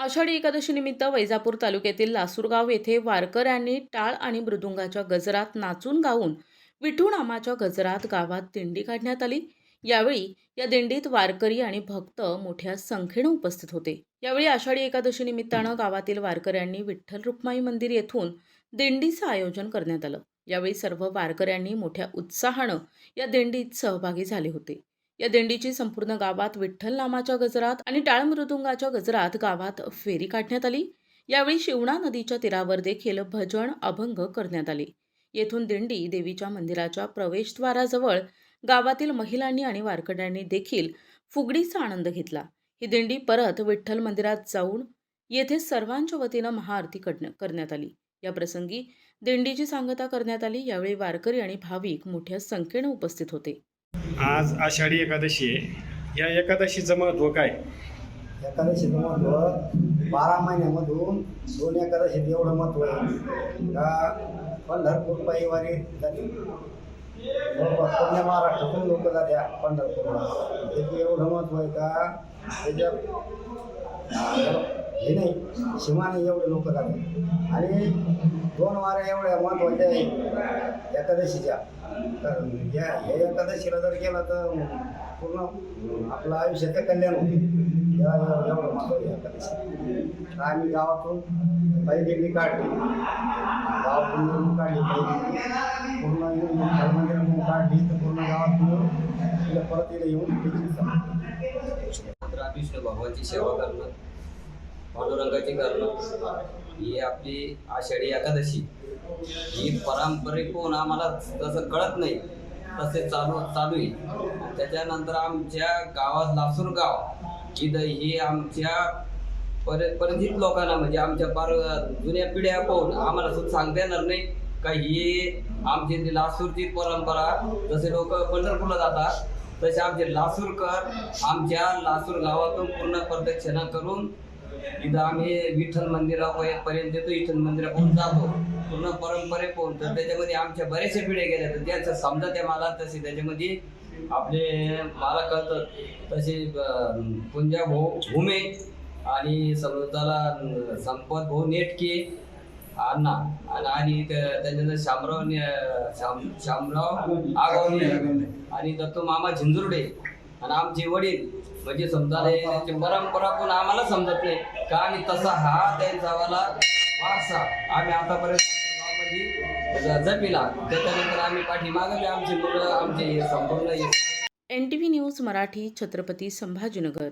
आषाढी एकादशी निमित्त वैजापूर तालुक्यातील लासूरगाव येथे वारकऱ्यांनी टाळ आणि मृदुंगाच्या गजरात नाचून गाऊन विठू नामाच्या गजरात गावात दिंडी काढण्यात आली. यावेळी या दिंडीत वारकरी आणि भक्त मोठ्या संख्येनं उपस्थित होते. यावेळी आषाढी एकादशी निमित्तानं गावातील वारकऱ्यांनी विठ्ठल रुक्माई मंदिर येथून दिंडीचं आयोजन करण्यात आलं. यावेळी सर्व वारकऱ्यांनी मोठ्या उत्साहानं या दिंडीत सहभागी झाले होते. या दिंडीची संपूर्ण गावात विठ्ठल नामाच्या गजरात आणि टाळ मृदुंगाच्या गजरात गावात फेरी काढण्यात आली. यावेळी शिवणा नदीच्या तीरावर देखील भजन अभंग करण्यात आले. येथून दिंडी देवीच्या मंदिराच्या प्रवेशद्वाराजवळ गावातील महिलांनी आणि वारकऱ्यांनी देखील फुगडीचा आनंद घेतला. ही दिंडी परत विठ्ठल मंदिरात जाऊन येथे सर्वांच्या वतीनं महाआरती करण्यात आली. या प्रसंगी दिंडीची सांगता करण्यात आली. यावेळी वारकरी आणि भाविक मोठ्या संख्येनं उपस्थित होते. आज आषाढी एकादशी आहे. या एकादशीचं महत्त्व काय? एकादशीचं महत्त्व बारा महिन्यामधून दोन एकादशीत एवढं महत्त्व आहे. का पंढरपूर पायीवारी जाते. जवळपास पुण्या महाराष्ट्रातून लोक जात्या पंढरपूरला. त्याचं एवढं महत्त्व आहे का? त्याच्या हे नाही सीमाने एवढे लोक जाते. आणि दोन वाऱ्या एवढ्या महत्त्वाच्या आहेत एकादशीच्या. तर या या एकादशीला जर गेला तर पूर्ण आपलं आयुष्याचं कल्याण होते एवढं महत्त्व एकादशी तर आम्ही गावातून काही दिंडी काढली. गावातून काढली पूर्ण येऊन मंदिरातून काढली. तर पूर्ण गावातून तिला परत तिला येऊन तिची भगवानची सेवा करणं पांडुरंगाची करणं ही आपली आषाढी एकादशी. ही पारंपरिकून आम्हाला तसं कळत नाही तसे चालू चालू आहे. त्याच्यानंतर आमच्या गावात लासूर गाव इथं ही आमच्या पर परिचित लोकांना म्हणजे आमच्या पार जुन्या पिढ्या पाहून आम्हाला सुद्धा सांगता येणार नाही का ही आमची लासूरची परंपरा जसे लोक पंढरपूरला जातात तसे आमचे लासूरकर आमच्या लासूर गावातून पूर्ण प्रदक्षिणा करून इथं आम्ही विठ्ठल मंदिरापर्यंत येतो विठ्ठल मंदिरापर्यंत जातो. पूर्ण परंपरे पोहोचतो तर त्याच्यामध्ये आमच्या बऱ्याचशा पिढ्या गेल्या तर त्यांचं समजा त्या मला तसे त्याच्यामध्ये आपले मला कळतं. तसे पुंजा भाऊ भूमे आणि समजाला संपत भाऊ नेटके अण्णा आणि त्याच्यानंतर शामराव ने- शामराव आगावणे आणि दत्तू मामा झिंजुर्डे आणि आमचे वडील म्हणजे समजा हे त्यांची परंपरा पण आम्हाला समजत नाही. का आणि तसा हा त्यांचा वाला वारसा आम्ही आतापर्यंत गावामध्ये जपिला. त्याच्यानंतर आम्ही पाठीमागे आमचे मुलं आमचे संपूर्ण N T V news Marathi Chhatrapati Sambhajinagar.